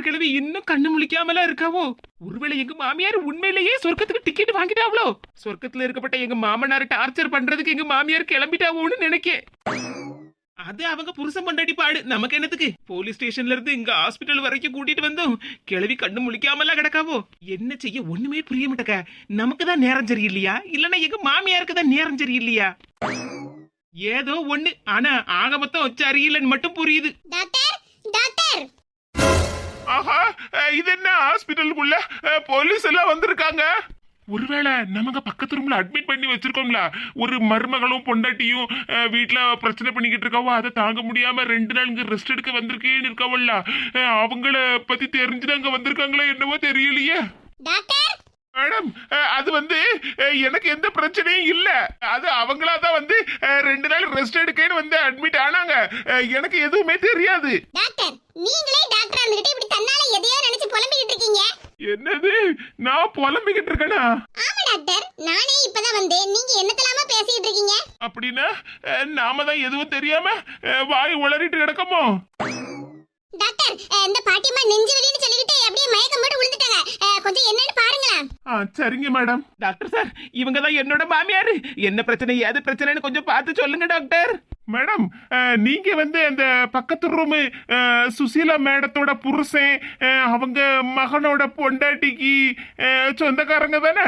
Doctor கிழவி இன்னும் கண்ணு முழிக்காமலா இருக்காவோ? ஒருவேளை எங்க மாமியார் உண்மையிலேயே சொர்க்கத்துக்கு டிக்கெட் வாங்கிட்டாவளோ? சொர்க்கத்துல இருக்கப்பட்ட எங்க மாமனார் டார்ச்சர் பண்றதுக்கு எங்க மாமியார் கிளம்பிட்டாவோன்னு நினைக்கேன் அது அவங்க புருஷன் பண்டாடி பாடு. நமக்கு என்னத்துக்கு? போலீஸ் ஸ்டேஷன்ல இருந்து இங்க ஹாஸ்பிட்டல் வரைக்கும் கூட்டிட்டு வந்தோம் கிழவி கண்ணு முழிக்காமலாம் கிடக்காவோ? என்ன செய்ய ஒண்ணுமே புரிய மாட்டக்க. நமக்கு தான் நேரம் சரியில்லையா? இல்லன்னா எங்க மாமியாருக்கு தான் நேரம் சரியில்லையா? ஏதோ ஒண்ணு. ஆனா ஆக மொத்தம் சரியில்லைன்னு மட்டும் புரியுது. டாக்டர் ஆஹா இது என்ன ஹாஸ்பிட்டலுக்குள்ள போலீஸ் எல்லாம் வந்திருக்காங்க. ஒருவேளை நமக்கு பக்கத்து ரூம்ல அட்மிட் பண்ணி வச்சிருக்கோம்ல. ஒரு மருமகளும் பொண்டாட்டியும் வீட்ல பிரச்சனை பண்ணிக்கிட்டு இருக்காவோ? அதை தாங்க முடியாம ரெண்டு நாள் இங்க ரெஸ்ட் எடுக்க வந்திருக்கேன்னு இருக்காவல்ல அவங்கள பத்தி தெரிஞ்சுட்டு அங்க வந்திருக்காங்களோ என்னவோ தெரியலையே. டாக்டர் மேடம் அது வந்து எனக்கு எந்த பிரச்சனையும் இல்ல. அது அவங்களா தான் வந்து ரெண்டு நாள் ரெஸ்ட் எடுக்கேன்னு வந்து அட்மிட் ஆனாங்க. எனக்கு எதுவுமே தெரியாது. டாக்டர் நீங்களே டாக்டர் வந்துகிட்டு இப்படி தன்னால எதையோ நினைச்சு புலம்பிக்கிட்டு இருக்கீங்க? என்னது? நான் புலம்பிக்கிட்டு இருக்கேனா? ஆமா டாக்டர் நானே இப்பதான் வந்தேன். நீங்க என்னத்தலாமா பேசிக்கிட்டு இருக்கீங்க? அப்படின்னா நாம தான் எதுவும் தெரியாம வாய் உளறிட்டு கிடக்கமோ? டாக்டர் இந்த பாட்டியம்மா நெஞ்சு வலின்னு சொல்லிக்கிட்டு அப்படியே மயக்கம் போட்டு விழுந்துட்டாங்க கொஞ்சம் என்னன்னு பாருங்களேன். ஆ சரிங்க மேடம். டாக்டர் சார் இவங்க தான் என்னோட மாமியார். என்ன பிரச்சனை ஏது பிரச்சனைன்னு கொஞ்சம் பார்த்து சொல்லுங்க டாக்டர். மேடம் நீங்க வந்து அந்த பக்கத்து ரூமு சுசீலா மேடத்தோட புருஷன் அவங்க மகனோட பொண்டாட்டிக்கு சொந்தக்காரங்க தானே?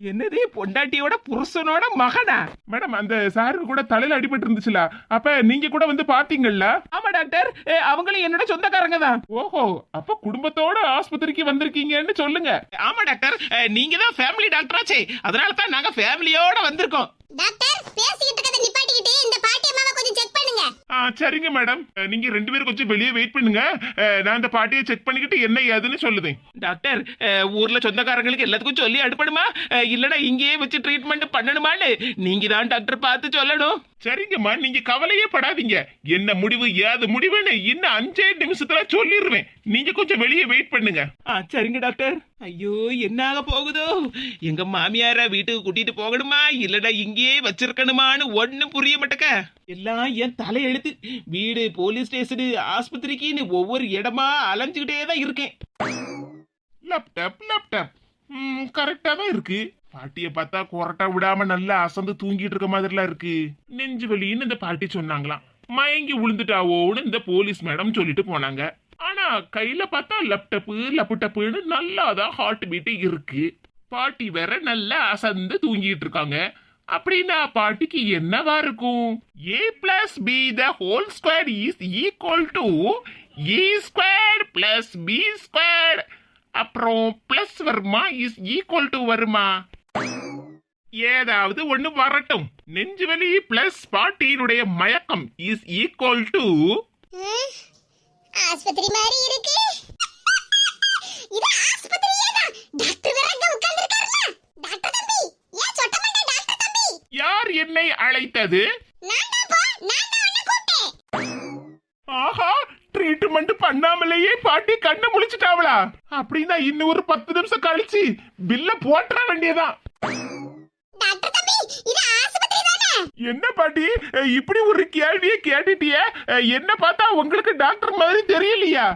என்னது பொண்டாட்டியோட புருஷனோட மகனா? மேடம் அந்த சாருக்கு கூட தலையில அடிபட்டு இருந்துச்சுல. அப்ப நீங்க கூட வந்து பாத்தீங்கல்ல? ஆமா டாக்டர் ஏ, அவங்களும் என்னோட சொந்தக்காரங்க தான். ஓஹோ அப்ப குடும்பத்தோட ஆஸ்பத்திரிக்கு வந்திருக்கீங்கன்னு சொல்லுங்க. ஆமா டாக்டர் நீங்க தான் ஃபேமிலி டாக்டராச்சே அதனால தான் நாங்க ஃபேமிலியோட வந்திருக்கோம். டாக்டர் பேசிக்கிட்டு இருக்கதை ஆ சரிங்க மேடம். நீங்க ரெண்டு பேரும் கொஞ்சம் வெளியே வெயிட் பண்ணுங்க. நான் இந்த பாட்டியை செக் பண்ணிக்கிட்டு என்ன ஏதுன்னு சொல்லுதேன். டாக்டர் ஊர்ல சொந்தக்காரங்களுக்கு எல்லாத்துக்கும் சொல்லி அடுப்படுமா இல்லனா இங்கேயே வச்சு ட்ரீட்மெண்ட் பண்ணணுமான்னு நீங்க தான் டாக்டர் பார்த்து சொல்லணும். சரிங்கம்மா நீங்க கவலையே படாதீங்க. என்ன முடிவு ஏது முடிவுன்னு இன்னும் அஞ்சே நிமிஷத்துல சொல்லிடுவேன் நீங்க கொஞ்சம் வெளியே வெயிட் பண்ணுங்க. ஆ சரிங்க டாக்டர். ஐயோ என்ன ஆக போகுதோ? எங்க மாமியார வீட்டுக்கு கூட்டிட்டு போகணுமா? இல்லடா இங்கேயே வச்சிருக்கணுமான்னு ஒண்ணும் புரிய மாட்டக்க எல்லாம் என் தலையெழுத்து. வீடு போலீஸ் ஸ்டேஷனு ஆஸ்பத்திரிக்குன்னு ஒவ்வொரு இடமா அலைஞ்சுக்கிட்டே தான் இருக்கேன். லேப்டாப் லேப்டாப் கரெக்டா தான் இருக்கு. பாட்டியை பார்த்தா கொரட்டா விடாம நல்லா அசந்து தூங்கிட்டு இருக்க மாதிரிலாம் இருக்கு. நெஞ்சு வலின்னு இந்த பாட்டி சொன்னாங்களாம். மயங்கி விழுந்துட்டாவோன்னு இந்த போலீஸ் மேடம் சொல்லிட்டு போனாங்க. ஆனா கையில பார்த்தா லேப்டாப்பு லப்புட்டப்புன்னு நல்லா தான் ஹார்ட் பீட்டு இருக்கு. பாட்டி வேற நல்லா அசந்து தூங்கிட்டு இருக்காங்க. அப்படின்னா பாட்டிக்கு என்னவா இருக்கும்? A plus B the whole square is equal to A square plus B square அப்புறம் பிளஸ் வருமா இஸ் ஈக்குவல் டு வருமா? ஏதாவது ஒண்ணு வரட்டும். நெஞ்சுவலி பிளஸ் பாட்டியினுடைய மயக்கம் இஸ் ஈக்குவல் டு ஆஸ்பத்திரி மாதிரி இருக்கு. இது ஆஸ்பத்திரியே தான். டாக்டர் வேற அங்க உட்கார்ந்திருக்காருல டாக்டர் தம்பி ஏன் சொட்ட மாட்டே டாக்டர் தம்பி? யார் என்னை அழைத்தது? நான் தான் போ நான் தான் உன்னை கூப்பிட்டேன். ஆஹா ட்ரீட்மெண்ட் பண்ணாமலேயே பாட்டி கண்ணு முழிச்சிட்டாவளா? அப்படின்னா இன்னும் ஒரு பத்து நிமிஷம் கழிச்சு பில்ல போட்டுற வேண்டியதான் டாக்டர் தம்பி என்ன பாட்டி? இப்படி ஒரு கேள்வியை கேட்டுட்டியே? என்ன பார்த்தா உங்களுக்கு டாக்டர் மாதிரி தெரியலையா?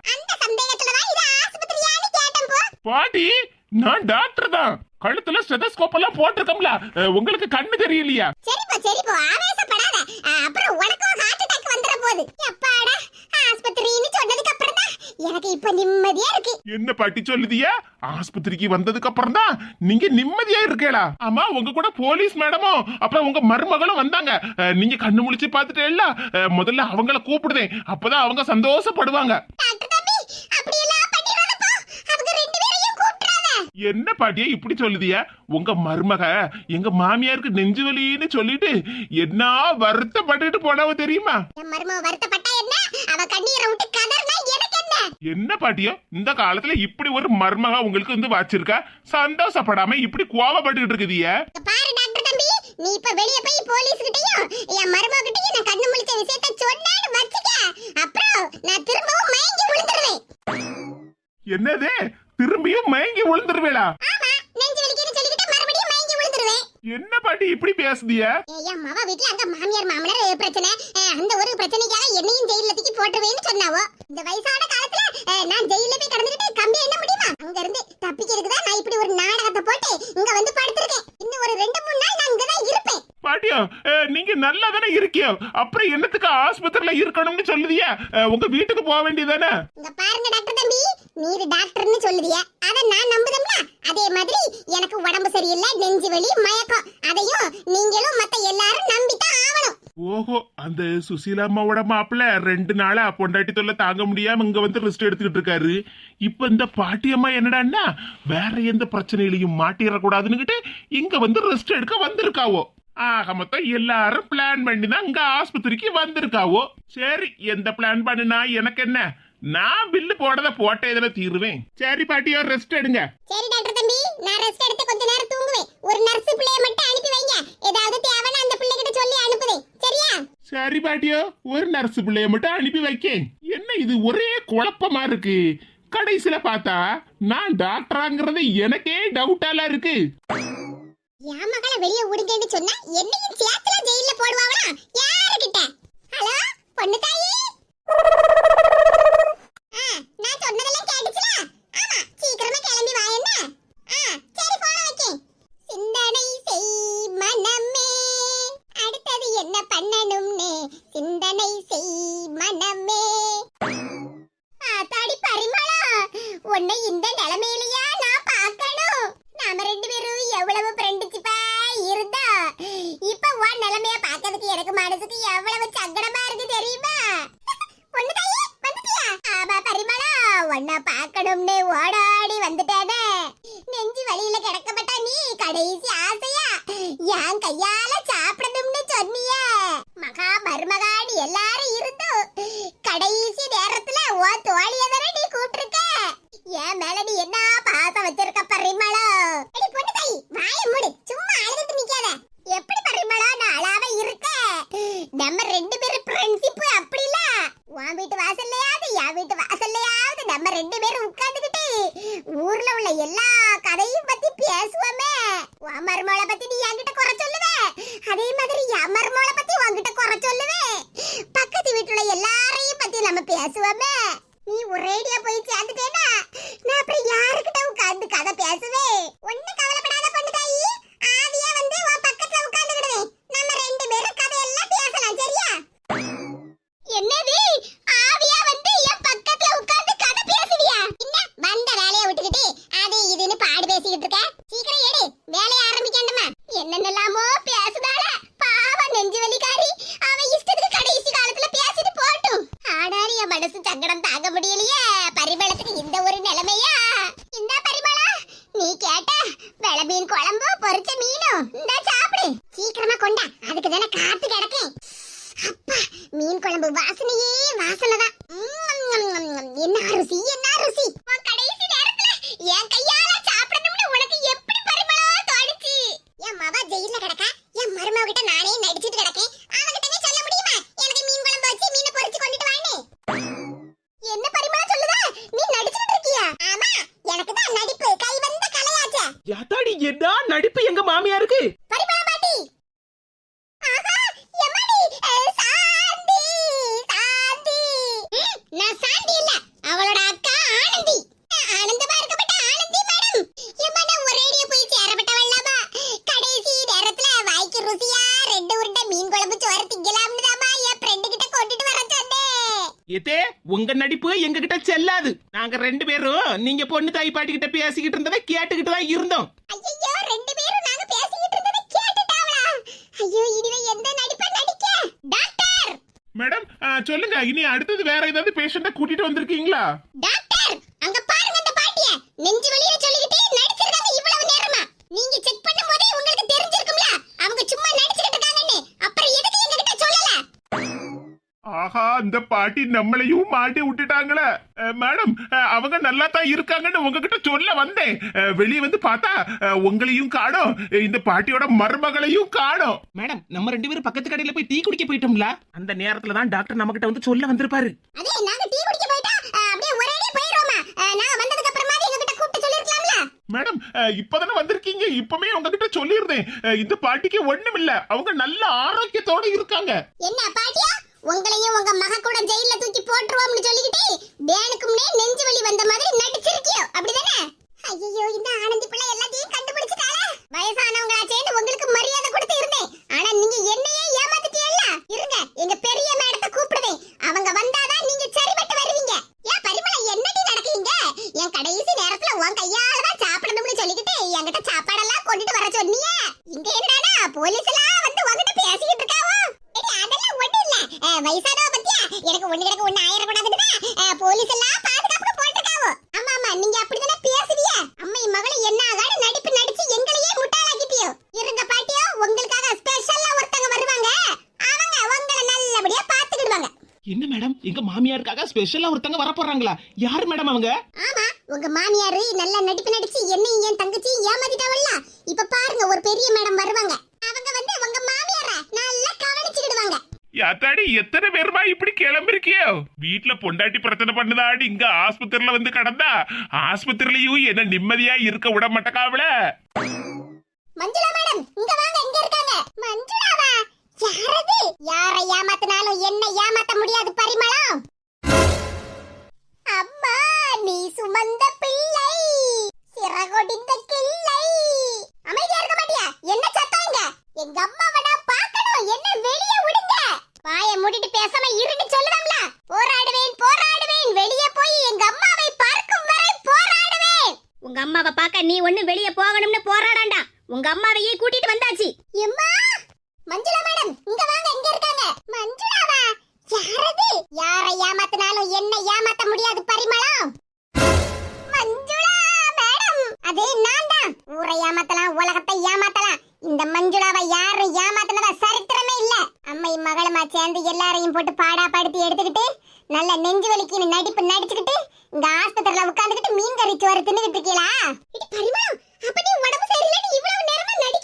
பாட்டி நான் டாக்டர் தான். கழுத்துல ஸ்டெதஸ்கோப் எல்லாம் போட்டிருக்கோம்ல. உங்களுக்கு கண்ணு தெரியலையா? சரிப்பா சரிப்பா ஆவேசப்படாத. அப்புறம் உனக்கும் ஹார்ட் அட்டாக் வந்துற போகுது எப்பாடா ஆஸ்பத்திரின்னு சொன்னதுக்கு எனக்கு இப்ப நிம்மதியா இருக்கு. என்ன பாட்டி சொல்லுதியா? ஆஸ்பத்திரிக்கு வந்ததுக்கு அப்புறம் தான் நீங்க நிம்மதியா இருக்கேளா? ஆமா உங்க கூட போலீஸ் மேடமும் அப்புறம் உங்க மருமகளும் வந்தாங்க. நீங்க கண்ணு முழிச்சு பார்த்துட்டேல்ல? அஹ் முதல்ல அவங்கள கூப்பிடுதேன். அப்பதான் அவங்க சந்தோஷப்படுவாங்க. என்ன பாட்டியே இப்படி சொல்லுதியா? உங்க மருமக எங்க மாமியாருக்கு நெஞ்சு வலின்னு சொல்லிட்டு என்ன வருத்தப்பட்டுட்டு போனவ தெரியுமா? மருமக வருத்தப்பட்டா என்ன? அவ கண்ணீரை விட்டு எனக்கு என்ன பாட்டியோ? இந்த காலத்துல இப்படி ஒரு மருமக உங்களுக்கு வந்து வச்சிருக்கா? சந்தோஷப்படாம இப்படி கோவப்பட்டுக்கிட்டு இருக்குதிய. பாரு டாக்டர் தம்பி. நீ இப்ப வெளிய போய் போலீஸ் கிட்டயும் என் மருமக கிட்டயும் நான் கண்ணு முழிச்ச விஷயத்த சொன்னேன்னு வச்சுக்க. அப்புறம் நான் திரும்பவும் மயங்கி விழுந்துருவேன். என்னது? திரும்பியும் மயங்கி விழுந்துருவேளா ஆமா நெஞ்சு வலிக்குன்னு சொல்லிக்கிட்டு மறுபடியும் மயங்கி விழுந்துருவேன் என்ன பாட்டி இப்படி பேசுதிய? என் மவ வீட்ல அந்த மாமியார் மாமனார் பிரச்சனை. அந்த ஒரு பிரச்சனைக்காக என்னையும் ஜெயில தூக்கி போட்டுருவேன்னு சொன்னாவோ? இந்த வயசான காலத்துல நான் ஜெயில போய் கடந்துட்டு கம்பி என்ன முடியுமா? அங்க இருந்து தப்பிக்கிறதுக்கு தான் நான் இப்படி ஒரு நாடகத்தை போட்டு இங்க வந்து படுத்திருக்கேன். இன்னும் ஒரு ரெண்டு மூணு நாள் நான் இங்கதான் இருப்பேன். பாட்டியா? நீங்க நல்லா தானே இருக்கியோ அப்புறம் என்னத்துக்கு ஆஸ்பத்திரியில இருக்கணும்னு சொல்லுதியா? உங்க வீட்டுக்கு போக வேண்டியதானே இங்க பாருங்க டாக்டர் தம்பி. நீர் டாக்டர்னு சொல்லுதிய. அத நான் நம்புதம்ல? அதே மாதிரி எனக்கு உடம்பு சரியில்லை நெஞ்சு வலி மயக்கம். அதையும் நீங்களும் மத்த எல்லாரும் நம்பித்தான் ஆவணும் ஓஹோ அந்த சுசீலா அம்மாவோட மாப்பிள்ள ரெண்டு நாளா பொண்டாட்டி தொல்லை தாங்க முடியாம இங்க வந்து ரெஸ்ட் எடுத்துக்கிட்டு இருக்காரு. இப்ப இந்த பாட்டி அம்மா என்னடான்னா வேற எந்த பிரச்சனையிலையும் மாட்டிடக்கூடாதுன்னுகிட்டு இங்க வந்து ரெஸ்ட் எடுக்க வந்திருக்காவோ? ஆக மொத்தம் எல்லாரும் பிளான் பண்ணி தான் இங்க ஆஸ்பத்திரிக்கு வந்திருக்காவோ. சரி எந்த பிளான் பண்ணுனா எனக்கு என்ன? நான் பில்லு போடத போட்ட இதுல தீருவேன். சரி பாட்டியோ ரெஸ்ட் எடுங்க. சரி டாக்டர் தம்பி நான் ரெஸ்ட் எடுத்து கொஞ்ச நேரம் தூங்குவேன். ஒரு நர்ஸ் பிள்ளைய மட்டும் அனுப்பி வைங்க. ஏதாவது தேவைன்னா அந்த பிள்ளைகிட்ட சொல்லி அனுப்புதேன் சரியா? சரி பாட்டியோ ஒரு நர்ஸ் பிள்ளைய மட்டும் அனுப்பி வைக்கேன். என்ன இது ஒரே குழப்பமா இருக்கு? கடைசியில பார்த்தா நான் டாக்டராங்கிறது எனக்கே டவுட்டால இருக்கு. என் மகளை வெளியே விடுங்கன்னு சொன்னா என்னையும் சேர்த்துல ஜெயில போடுவாங்களா யாருக்கிட்ட ஹலோ பொண்ணு தாயி? உங்க நடிப்பு எங்க கிட்ட செல்லாது. நாங்க ரெண்டு பேரும் நீங்க பொண்ணு தாய் பாட்டி கிட்ட பேசிக்கிட்டு இருந்ததை கேட்டுக்கிட்டு தான் இருந்தோம். ஐயோ ரெண்டு பேரும் நாங்க பேசிக்கிட்டு இருந்ததை கேட்டுட்டாவளா ஐயோ இனிமே எந்த நடிப்பை நடிக்க? டாக்டர்! மேடம் சொல்லுங்க இனி அடுத்தது வேற ஏதாவது பேஷண்ட கூட்டிட்டு வந்திருக்கீங்களா? டாக்டர்! அங்க பாருங்க அந்த பாட்டிய. நெஞ்சு வலிய சொல்லிக்கிட்டே நடிச்சிருக்காங்க இவ்வளவு நேரமா. நீங்க செக் ஆஹா இந்த பாட்டி நம்மளையும் மாட்டி விட்டுட்டாங்களே. மேடம் அவங்க நல்லா தான் இருக்காங்கன்னு உங்ககிட்ட சொல்ல வந்தேன். வெளியே வந்து பார்த்தா உங்களையும் காணும். இந்த பாட்டியோட மருமகளையும் காணும். மேடம் நம்ம ரெண்டு பேரும் பக்கத்து கடையில போய் டீ குடிக்க போயிட்டோம்ல. அந்த நேரத்துல தான் டாக்டர் நம்ம கிட்ட வந்து சொல்ல வந்திருப்பாரு. மேடம் இப்பதானே வந்திருக்கீங்க? இப்பவே உங்ககிட்ட சொல்லிருந்தேன் இந்த பாட்டிக்கு ஒண்ணும் இல்ல அவங்க நல்ல ஆரோக்கியத்தோட இருக்காங்க. என்ன பாட்டியா? உங்களையும் உங்க மக கூட ஜெயில தூக்கி போட்டுருவோம்னு சொல்லிக்கிட்டு வேணுக்கும்னே நெஞ்சு வலி வந்த மாதிரி நடிச்சிருக்கியோ? அப்படிதானே? ஐயோ இந்த ஆனந்தி பிள்ளை எல்லாத்தையும் கண்டுபிடிச்சிட்டாளே. வயசானவங்களாச்சேன்னு உங்களுக்கு மரியாதை கொடுத்து இருந்தேன். ஆனா நீங்க என்னையே ஏமாத்திட்டீங்கல்ல? இருங்க எங்க பெரிய மேடத்தை கூப்பிடுவேன். அவங்க வந்தாதான் நீங்க சரிபட்டு வருவீங்க. ஏன் பரி ஸ்பெஷலா ஒருத்தங்க வர போறாங்களா யார் மேடம் அவங்க? ஆமா உங்க மாமியார் நல்ல நடிப்பு நடிச்சு என்ன என் தங்கச்சி ஏமாத்திட்டாவல்ல? இப்ப பாருங்க ஒரு பெரிய மேடம் வருவாங்க. அவங்க வந்து உங்க மாமியார நல்லா கவனிச்சுக்கிடுவாங்க. யாத்தாடி எத்தனை பேருமா இப்படி கிளம்பிருக்கியோ? வீட்டுல பொண்டாட்டி பிரச்சனை பண்ணுதாடி இங்க ஆஸ்பத்திரியில வந்து கடந்தா? ஆஸ்பத்திரிலயும் என்ன நிம்மதியா இருக்க விட மாட்டக்காவல மஞ்சுளா மேடம் இங்க வாங்க இங்க இருக்காங்க. மஞ்சுளாவா? யாரது? யாரை ஏமாத்தினாலும் என்ன ஏமாத்த முடியாது பரிமளம். அம்மா நீ சுமந்த பிள்ளை. சிறகொடிந்த கிள்ளை. அமைதியா இருக்க மாட்டியா என்ன சத்தம் எங்க அம்மாவை நான் பார்க்கணும். என்ன வெளியே விடுங்க. வாய மூடிட்டு பேசாம இருந்து சொல்லுதாம்ல. போராடுவேன் போராடுவேன். வெளியே போய் எங்க அம்மாவை பார்க்கும் வரை போராடுவேன். உங்க அம்மாவை பார்க்க நீ ஒண்ணு வெளியே போகணும்னு போராடாண்டா. உங்க அம்மாவையே கூட்டிட்டு வந்தாச்சு. எம்மா? மஞ்சுளா மேடம் இங்க வாங்க இங்க இருக்காங்க. மஞ்சுளாவா? யாரது? யாரை ஏமாத்தினாலும் என்ன ஏமாத்த முடியாது பரிமளம். மஞ்சுளா மேடம். அது நான் தான். ஊரை ஏமாத்தலாம் உலகத்தை ஏமாத்தலாம். இந்த மஞ்சுளாவை யாரும் ஏமாத்தினதா சரித்திரமே இல்ல. அம்மை மகளுமா சேர்ந்து எல்லாரையும் போட்டு பாடா படுத்தி எடுத்துக்கிட்டு நல்ல நெஞ்சு வலிக்கின்னு நடிப்பு நடிச்சுக்கிட்டு இந்த ஆஸ்பத்திரியில உட்காந்துக்கிட்டு மீன் கறி சோறு தின்னுகிட்டு இருக்கீங்களா பரிமளம் அப்படி உடம்பு சரியில்லைன்னு இவ்வளவு நேரமா நடிக்க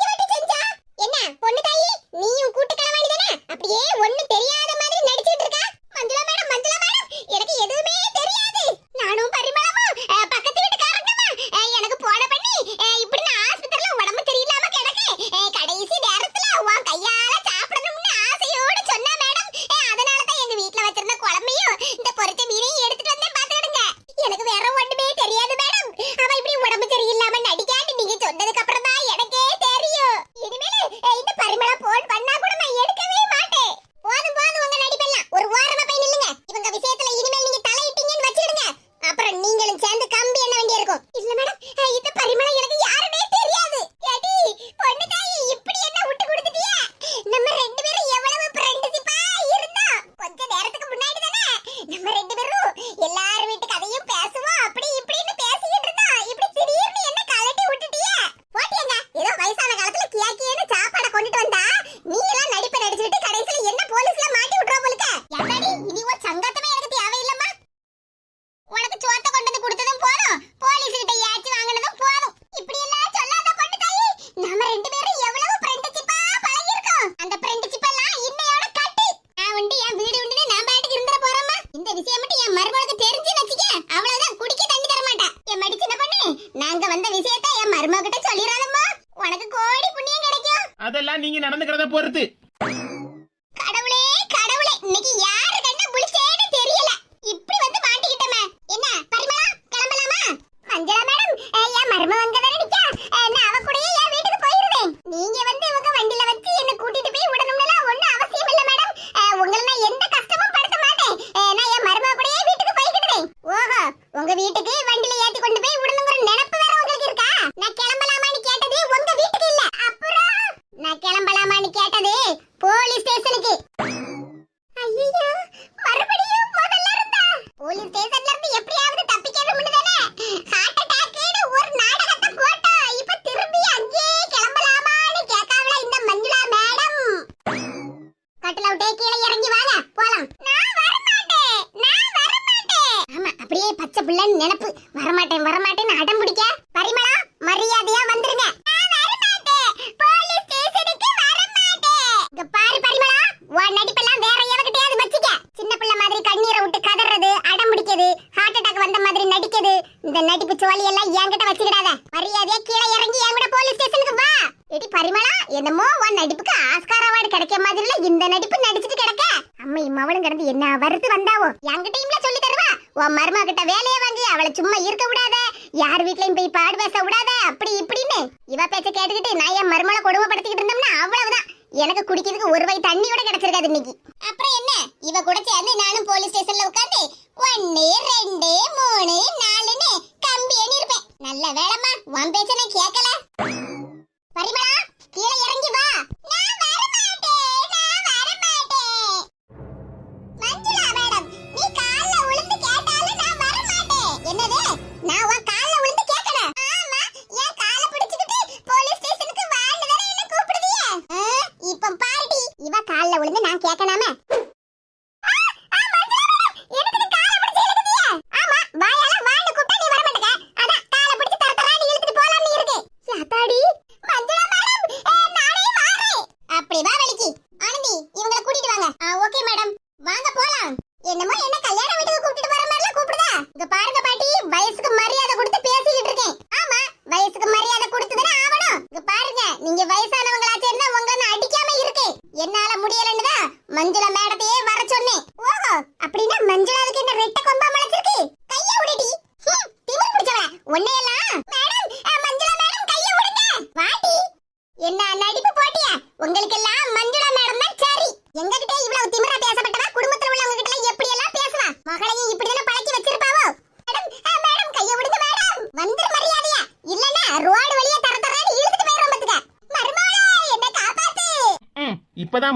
வருது பேச விடாத அப்படி இப்படின்னு. இவ பேச்ச கேட்டுக்கிட்டு நான் என் மருமலை கொடுமைப்படுத்திக்கிட்டு இருந்தோம்னா அவ்வளவுதான். எனக்கு குடிக்கிறதுக்கு ஒரு வகை தண்ணி கூட கிடைச்சிருக்காது இன்னைக்கு. அப்புறம் என்ன? இவ கூட சேர்ந்து நானும் போலீஸ் ஸ்டேஷன்ல உட்காந்து ஒன்னு ரெண்டு மூணு நாலுன்னு கம்பி எண்ணி இருப்பேன் நல்ல வேலைமா உன் பேச்ச நான்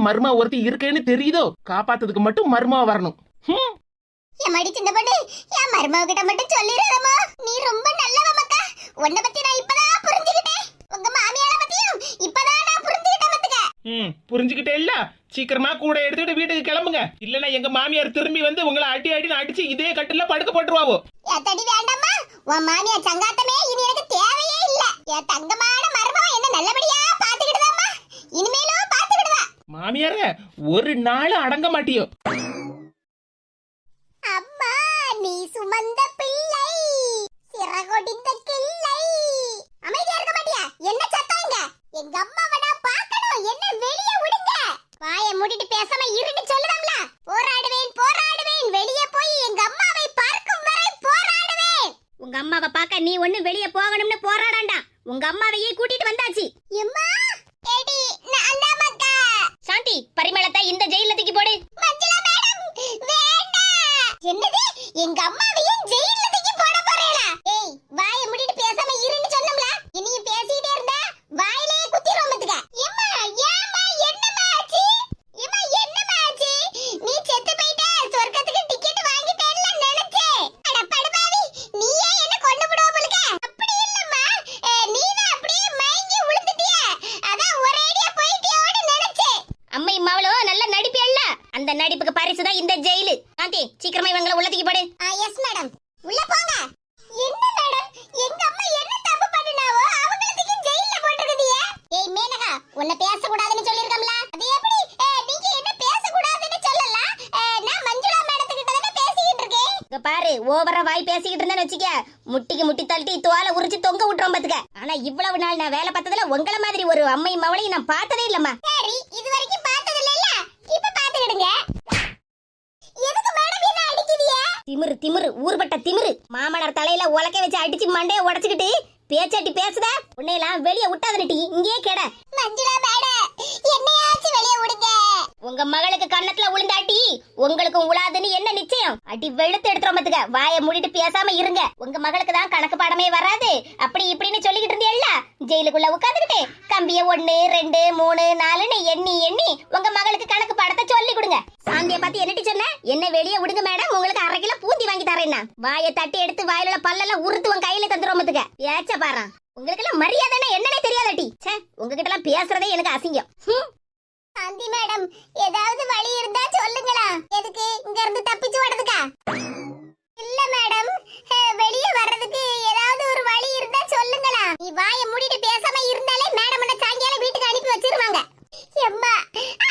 மர்மா ஒருத்தி இருக்கேன்னு தெரியுதோ? காப்பாத்ததுக்கு மட்டும் மர்மா வரணும். ஹம், என் மடி சின்ன பொண்ணு என் மருமக கிட்ட மட்டும் சொல்லிடுறமா நீ ரொம்ப நல்லவ மக்கா. உன்னை பத்தி நான் இப்பதான் புரிஞ்சுக்கிட்டேன். உங்க மாமியார பத்தியும் இப்பதான் நான் புரிஞ்சுக்கிட்டேன் மத்துக்க ம் புரிஞ்சுக்கிட்டே இல்ல. சீக்கிரமா கூட எடுத்துட்டு வீட்டுக்கு கிளம்புங்க. இல்லனா எங்க மாமியார் திரும்பி வந்து உங்களை அடி அடின்னு அடிச்சு இதே கட்டில படுக்க போட்டுருவாவோ? எத்தடி வேண்டாமா உன் மாமியார் சங்காத்தமே இனி எனக்கு தேவையே இல்ல. என் தங்கமான மருமக என்ன நல்லபடியா பாத்துக்கிட்டுதாம்மா இனிமேலும் பாத்துக்கிடுவா மாமியார ஒரு நாள் அடங்க மாட்டியோ? அம்மா நீ சுமந்த பிள்ளை. சிறகொடிந்த கிள்ளை. அமைதியா இருக்க மாட்டியா? என்ன சத்தம் இங்க எங்க அம்மாவை நான் பார்க்கணும். என்ன வெளியே விடுங்க. வாயை மூடிட்டு பேசாம இருன்னு சொல்லுதாம்ல. போராடுவேன் போராடுவேன். வெளியே போய் எங்க அம்மாவை பார்க்கும் வரை போராடுவேன். உங்க அம்மாவை பார்க்க நீ ஒண்ணு வெளிய போகணும்னு போராடாண்டா. உங்க அம்மாவையே கூட்டிட்டு வந்தாச்சு. எம்மா ஏடி நான் தான் மக்கா சாந்தி பரிமளத்தை இந்த ஜெயில தூக்கி போடு மஞ்சுளா மேடம் வேண்டாம் என்னது எங்க அம்மாவையும் ஜெயில்ல தூக்கி போட போறேளா ஏய் வாயை மூடிட்டு பேசாம இருன்னு சொன்னோம்ல இனியும் பேசிட்டே இருந்தா வாயிலே குத்திரும் பத்துக்க ஏம்மா ஏம்மா என்னம்மா ஆச்சு ஏம்மா என்னம்மா ஆச்சு நீ செத்து போயிட்ட சொர்க்கத்துக்கு டிக்கெட் வாங்கிட்டேன்னு நினைச்சேன் அட படுபாவி நீயே என்ன கொண்டு விடுவ போலுக்க அப்படி இல்லம்மா அஹ், நீதான் அப்படியே மயங்கி விழுந்துட்டிய அதான் ஒரேடியா போயிட்டியோன்னு நினைச்சேன் அம்மை மாவளோ நல்ல நடிப்பியல்ல அந்த நடிப்புக்கு பரிசு தான் இந்த ஜெயிலு சாந்தி சீக்கிரமா இவங்களை உள்ள தூக்கி போடு ஆ எஸ் மேடம் உள்ள போங்க என்ன மேடம் எங்க அம்மா என்ன தப்பு பண்ணினாவோ அவங்களுக்கு ஜெயில்ல போட்டுருக்குதியே ஏய் மேனகா உன்னை பேச கூடாதுன்னு சொல்லிருக்கம்ல அது எப்படி ஏ, நீங்க என்ன பேச கூடாதுன்னு சொல்லல ஏ, நான் மஞ்சுளா மேடத்து கிட்ட தானே பேசிக்கிட்டு இருக்கேன் இங்க பாரு ஓவரா வாய் பேசிக்கிட்டு இருந்தேன்னு வச்சுக்க முட்டிக்கு முட்டி தள்ளி தோலை உரிச்சு தொங்க விட்டுறோம் பாத்துக்க. ஆனா இவ்வளவு நாள் நான் வேலை பார்த்ததுல உங்கள மாதிரி ஒரு அம்மை மவளையும் நான் பார்த்ததே இல்லம்மா. சரி இது வரைக்கும் பார்த்தது இல்ல? இப்ப பாத்துக்கிடுங்க திமிரு திமிரு ஊர்பட்ட திமிரு. மாமனார் தலையில உலக்க வச்சு அடிச்சு மண்டைய உடைச்சுக்கிட்டு பேச்சாட்டி பேசுத. உன்னையெல்லாம் வெளியே விட்டாதனட்டி இங்கேயே கெட. மஞ்சுளா உங்க மகளுக்கு கன்னத்துல விழுந்தாட்டி உங்களுக்கு உளாதுன்னு என்ன நிச்சயம்? அடி வெளுத்து எடுத்துறோம் பாத்துக்க. வாயை மூடிட்டு பேசாம இருங்க. உங்க மகளுக்கு தான் கணக்கு பாடமே வராது. அப்படி இப்படின்னு சொல்லிக்கிட்டு இருந்தியல்ல ஜெயிலுக்குள்ள உட்காந்துக்கிட்டு கம்பிய ஒண்ணு ரெண்டு மூணு நாலுன்னு எண்ணி எண்ணி உங்க மகளுக்கு கணக்கு பாடத்தை சொல்லி கொடுங்க. சாந்திய பார்த்து என்னட்டி சொன்ன? என்ன வெளியே விடுங்க மேடம். உங்களுக்கு அரை கிலோ பூந்தி வாங்கி தரேன்னா. வாயை தட்டி எடுத்து வாயில உள்ள பல்லெல்லாம் உருத்து உன் கையில தந்துரும் பாத்துக்க. ஏச்ச பாரு உங்களுக்கு எல்லாம் மரியாதைன்னா என்னன்னே தெரியாதட்டி ச்சே உங்ககிட்ட எல்லாம் பேசுறதே எனக்கு அசிங்கம். சாந்தி மேடம் ஏதாவது வழி இருந்தா சொல்லுங்களா? எதுக்கு? இங்க இருந்து தப்பிச்சு வரதுக்கா இல்ல மேடம் வெளிய வர்றதுக்கு ஏதாவது ஒரு வழி இருந்தா சொல்லுங்களா? நீ வாய மூடிட்டு பேசாம இருந்தாலே மேடம் என்ன சாயங்காலம் வீட்டுக்கு அனுப்பி வச்சிருவாங்க. எம்மா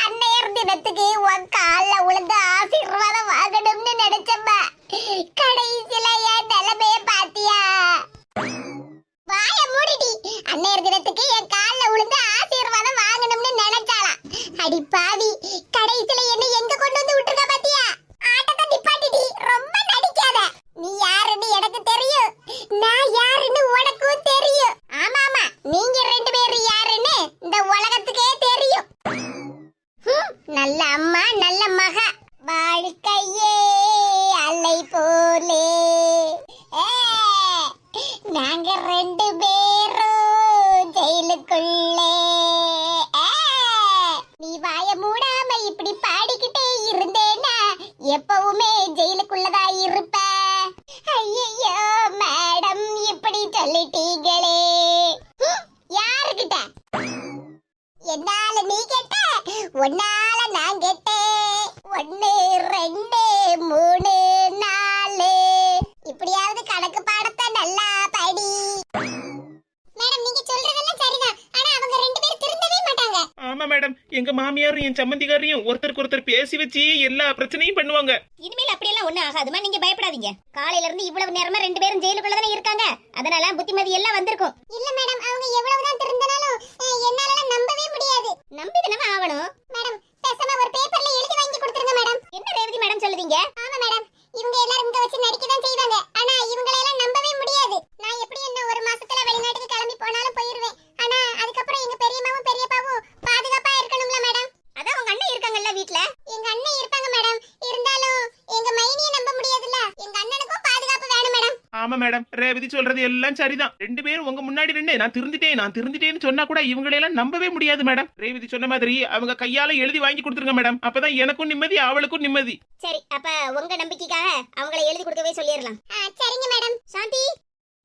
அன்னையர் தினத்துக்கு உன் கால்ல உளுந்து ஆசீர்வாதம் வாங்கணும்னு நினைச்சம்மா. கடைசியில என் நிலைமைய பாத்தியா? வாய மூடிடி. அன்னையர் தினத்துக்கு என் கால்ல விழுந்து ஆசீர்வாதம் எங்க மாமியாரும் என் சம்மந்திகாரையும் ஒருத்தருக்கு ஒருத்தர் பேசி வச்சு எல்லா பிரச்சனையும் பண்ணுவாங்க. இனிமேல் அப்படியெல்லாம் ஒண்ணும் ஆகாதுமா நீங்க பயப்படாதீங்க. காலையில இருந்து இவ்வளவு நேரமா ரெண்டு பேரும் ஜெயிலுக்குள்ள தானே இருக்காங்க. அதனால புத்திமதி எல்லாம் வந்திருக்கும். இல்ல மேடம் அவங்க எவ்வளவுதான் திருந்தனாலும் என்னால நம்பவே முடியாது. நம்பி தானே ஆகணும்? மேடம் பேசாம ஒரு பேப்பர்ல எழுதி வாங்கி கொடுத்துருங்க மேடம். என்ன ரேவதி மேடம் சொல்லுதீங்க? ஆமா மேடம் இவங்க எல்லாரும் இங்க வச்சு நடிக்க தான் செய்வாங்க. ஆனா இவங்களை எல்லாம் நம்பவே முடியாது நான் எப்படி என்ன ஒரு மாசத்துல வெளிநாட்டுக்கு கிளம்பி போனாலும் போயிருவேன் ஆனா அதுக்கப்புறம் எங்க பெரியம்மாவும் பெரியப்பாவும் பாதுகாப்பா இருக்கணும்ல மேடம் அதான் உங்க அண்ணன் இருக்காங்கல்ல வீட்ல எங்க அண்ணன் இருப்பாங்க மேடம் இருந்தாலும் எங்க மைனியை நம்ப முடியாதுல்ல எங்க அண்ணனுக்கும் பாதுகாப்பு வேணும் மேடம் ஆமா மேடம் ரேவதி சொல்றது எல்லாம் சரிதான். ரெண்டு பேரும் உங்க முன்னாடி நின்று நான் திருந்திட்டேன் நான் திருந்திட்டேன்னு சொன்னா கூட இவங்களையெல்லாம் நம்பவே முடியாது மேடம் ரேவதி சொன்ன மாதிரி அவங்க கையால எழுதி வாங்கி கொடுத்துருங்க மேடம் அப்பதான் எனக்கும் நிம்மதி அவளுக்கும் நிம்மதி. சரி அப்ப உங்க நம்பிக்கைக்காக அவங்கள எழுதி கொடுக்கவே சொல்லிடலாம். ஆ, சரிங்க madam Shanthi?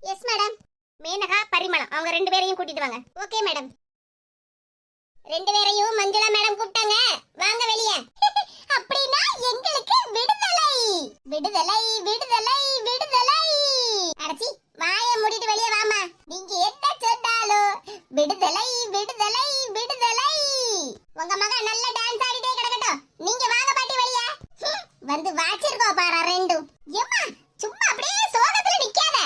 Yes madam Menaka Parimalam. அவங்க ரெண்டு பேரையும் கூட்டிட்டு வாங்க. ஓகே மேடம் ரெண்டு பேரையும் மஞ்சுளா மேடம் கூப்பிட்டாங்க. வாங்க வெளியே. அப்படின்னா எங்களுக்கு விடுதலை. விடுதலை விடுதலை விடுதலை. அடச்சி வாய மூடிட்டு வெளியே வாமா நீங்க என்ன சொன்னாலும் விடுதலை விடுதலை விடுதலை. உங்க மகன் நல்ல டான்ஸ் ஆடிட்டே கிடக்கட்டும். நீங்க வாங்க பாட்டி வெளியே வந்து வாச்சிருக்கோம் பாரு ரெண்டும். ஏமா சும்மா அப்படியே சோகத்துல நிக்காத.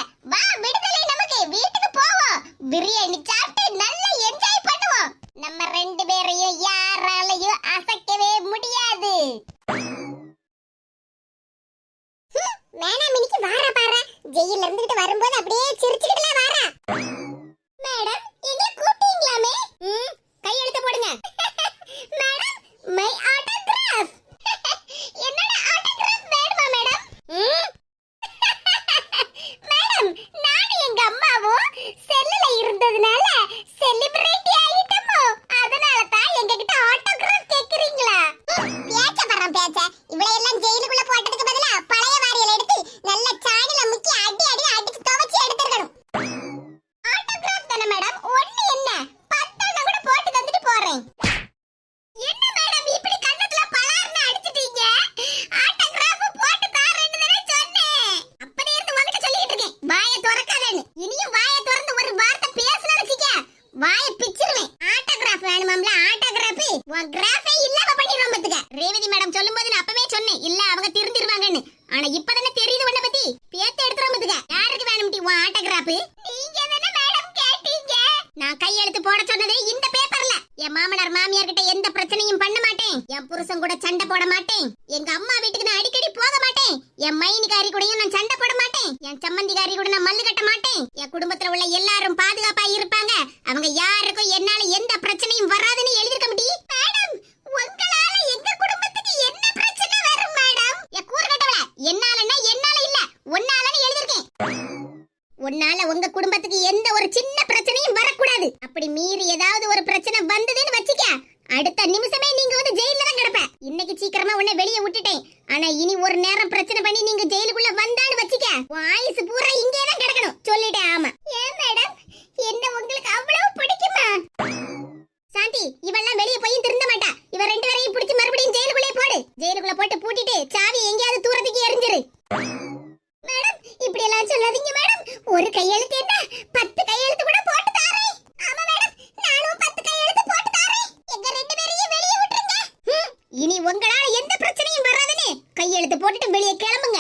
இனி எந்த பிரச்சனையும் வராதுன்னு. கையெழுத்து போட்டுட்டு வெளியே கிளம்புங்க.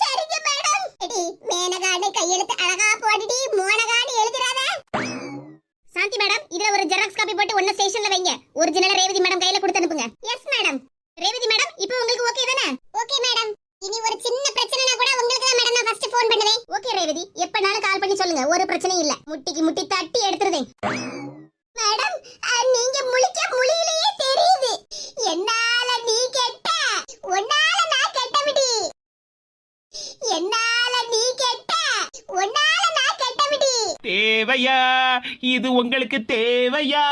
சரிங்க மேடம். எடி மேனகாடு கையெழுத்து அழகா போட்டுடி மோனகாடு எழுதிராத சாந்தி மேடம் இதுல ஒரு ஜெராக்ஸ் காப்பி போட்டு ஒன்னு ஸ்டேஷன்ல வைங்க. ஒரிஜினல் ரேவதி மேடம் கையில கொடுத்து அனுப்புங்க. Yes madam. ரேவதி மேடம் இப்போ உங்களுக்கு ஓகே தானே? Okay madam. இனி ஒரு சின்ன பிரச்சனைனா கூட உங்களுக்கு தான் மேடம் நான் ஃபர்ஸ்ட் ஃபோன் பண்ணுவேன். ஓகே ரேவதி. எப்பனாலும் கால் பண்ணி சொல்லுங்க. ஒரு பிரச்சனையும் இல்ல. முட்டிக்கு முட்டி தட்டி எடுத்துருதேன் மேடம் நீங்க முழிக்க முழியிலேயே தெரியுது. என்னால நீ கெட்ட உன்னால நான் கெட்டவிடி. என்னால நீ கெட்ட உன்னால நான் கெட்டவிடி. தேவையா? இது உங்களுக்கு தேவையா?